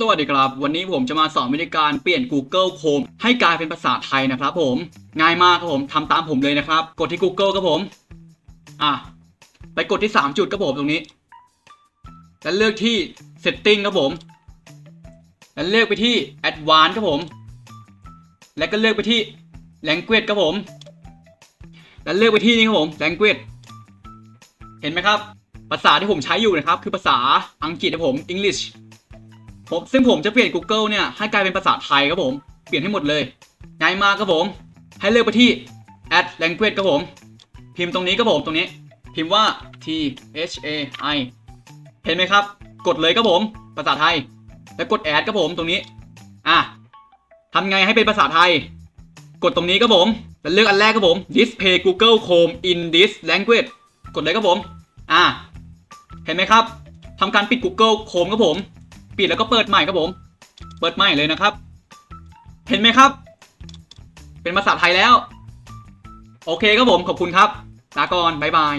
สวัสดีครับ วันนี้ผมจะมาสอนวิธีการเปลี่ยน Google Chrome ให้กลายเป็นภาษาไทยนะครับผม ง่ายมากครับผมทำตามผมเลยนะครับ กดที่ Google ครับผม อะ ไปกดที่ 3 จุดครับผมตรงนี้ แล้วเลือกที่ Setting ครับผม แล้วเลือกไปที่ Advanced ครับผม แล้วก็เลือกไปที่ Language ครับผม แล้วเลือกไปที่นี่ครับผม Language เห็นไหมครับ ภาษาที่ผมใช้อยู่นะครับ คือภาษาอังกฤษครับผม English ผมซึ่งผมจะเปลี่ยน Google เนี่ยให้กลายเป็นภาษาไทยครับผม เปลี่ยนให้หมดเลยง่ายมากครับผม ให้เลือกไปที่ add language ครับผม พิมพ์ตรงนี้ครับผมตรงนี้ พิมพ์ว่า T H A I เห็นไหมครับ กดเลยครับผม ภาษาไทย แล้วกด add ครับผมตรงนี้ อะทำไงให้เป็นภาษาไทย กดตรงนี้ครับผม แล้วเลือกอันแรกครับผม display Google Chrome in this language กดเลยครับผม อะเห็นไหมครับทำการปิด Google Chrome ครับผม ปิดแล้วก็เปิดใหม่ครับผม เปิดใหม่เลยนะครับ เห็นไหมครับ เป็นภาษาไทยแล้ว โอเคครับผมขอบคุณครับลาก่อนบ๊ายบาย